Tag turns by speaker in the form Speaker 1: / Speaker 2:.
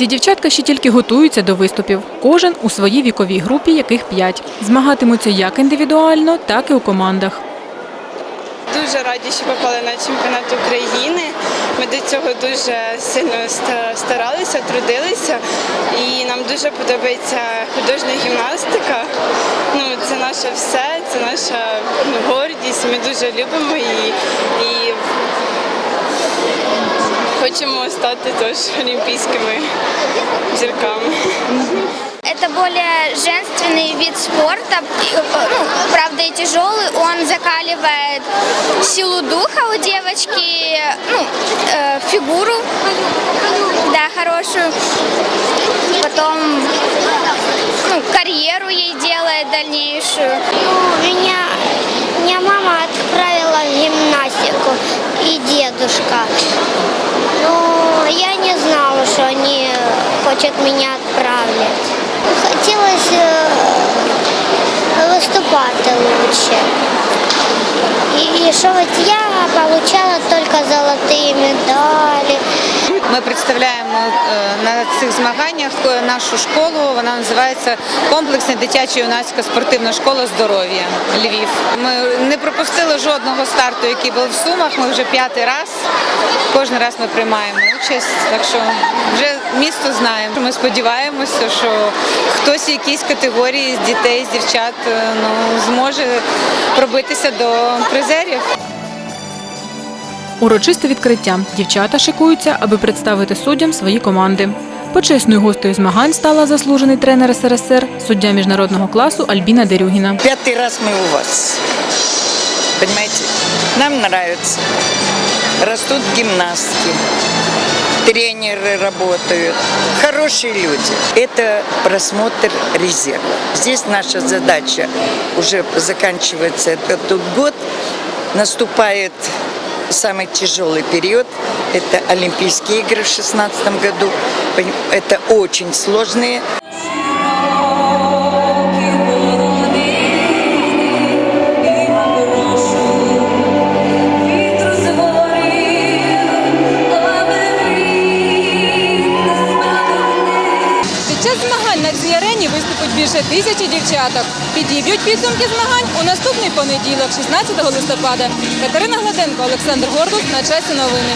Speaker 1: Ці дівчатка ще тільки готуються до виступів. Кожен у своїй віковій групі, яких п'ять. Змагатимуться як індивідуально, так і у командах.
Speaker 2: Дуже раді, що попали на чемпіонат України. Ми до цього дуже сильно старалися, трудилися, і нам дуже подобається художня гімнастика. Ну, це наше все, це наша ну, гордість. Ми дуже любимо її і хочемо стати теж олімпійськими зірками.
Speaker 3: Это более женственный вид спорта, э, ну, правда и тяжелый. Он закаливает силу духа у девочки, ну, э, фигуру, да, хорошую. Потом ну, карьеру ей делает дальнейшую.
Speaker 4: Меня, меня мама отправила в гимнастику и дедушка. хотят меня отправлять. Хотелось э, выступать лучше. И, и что вот я получала только золотые медали.
Speaker 5: Ми представляємо е, на цих змаганнях нашу школу. Вона називається комплексна дитяча юнацька спортивна школа здоров'я Львів. Ми не пропустили жодного старту, який був в Сумах. Ми вже п'ятий раз. Кожен раз ми приймаємо участь. Так що вже місто знаємо. Ми сподіваємося, що хтось в якійсь категорії з дітей, з дівчат е, ну, зможе пробитися до призерів.
Speaker 1: Урочисте відкриття. Дівчата шикуються, аби представити суддям свої команди. Почесною гостею змагань стала заслужений тренер СРСР, суддя міжнародного класу Альбіна Дерюгіна.
Speaker 6: Пятый раз мы у вас. Понимаете? Нам нравится. Растут гимнастки. Тренеры работают. Хорошие люди. Это просмотр резерва. Здесь наша задача уже заканчивается этот год. Наступает самый тяжелый период. Это Олимпийские игры в 2016 году. Поним- Это очень сложные
Speaker 1: більше тисячі дівчаток. Підіб'ють підсумки змагань у наступний понеділок, 16 листопада. Катерина Гладенко, Олександр Гордус на часі новини.